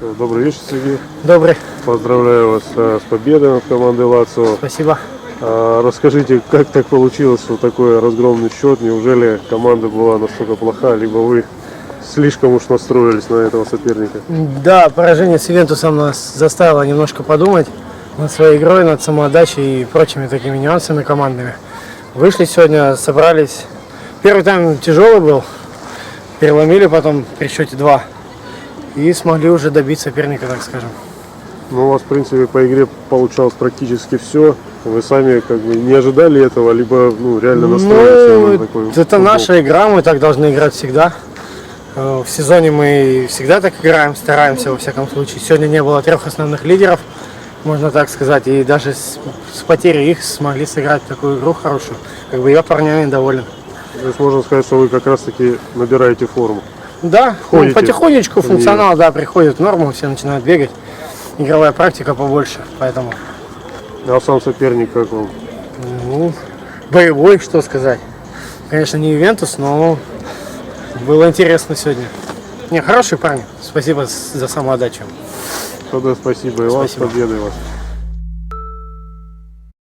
Добрый вечер, Сергей. Добрый, Поздравляю вас э, с победой над командой Лацио. спасибо. А, Расскажите, как так получилось, что такой разгромный счет? Неужели команда была настолько плоха, либо вы слишком уж настроились на этого соперника? Да, поражение с Ивентусом нас заставило немножко подумать над своей игрой, над самоотдачей и прочими такими нюансами командными. Вышли сегодня, собрались. Первый тайм тяжелый был, переломили потом при счете 2 и смогли уже добить соперника, так скажем. Ну, у вас, в принципе, по игре получалось практически все. Вы сами как бы не ожидали этого, либо ну, реально настроились Ну, на такой это футбол? наша игра, мы так должны играть всегда. Э, В сезоне мы всегда так играем, стараемся во всяком случае. Сегодня не было трех основных лидеров, можно так сказать, и даже с, с потерей их смогли сыграть такую игру хорошую. Как бы я парнями доволен. То есть можно сказать, что вы как раз-таки набираете форму. Да, ну, Ходите потихонечку функционал, да, приходит в норму, все начинают бегать. Игровая практика побольше, поэтому, А сам соперник как вам? ну, боевой, что сказать. Конечно, не Ивентус, но было интересно сегодня. Не, хорошие парни. Спасибо за самоотдачу. Тогда спасибо и вам, Спасибо. победой вас.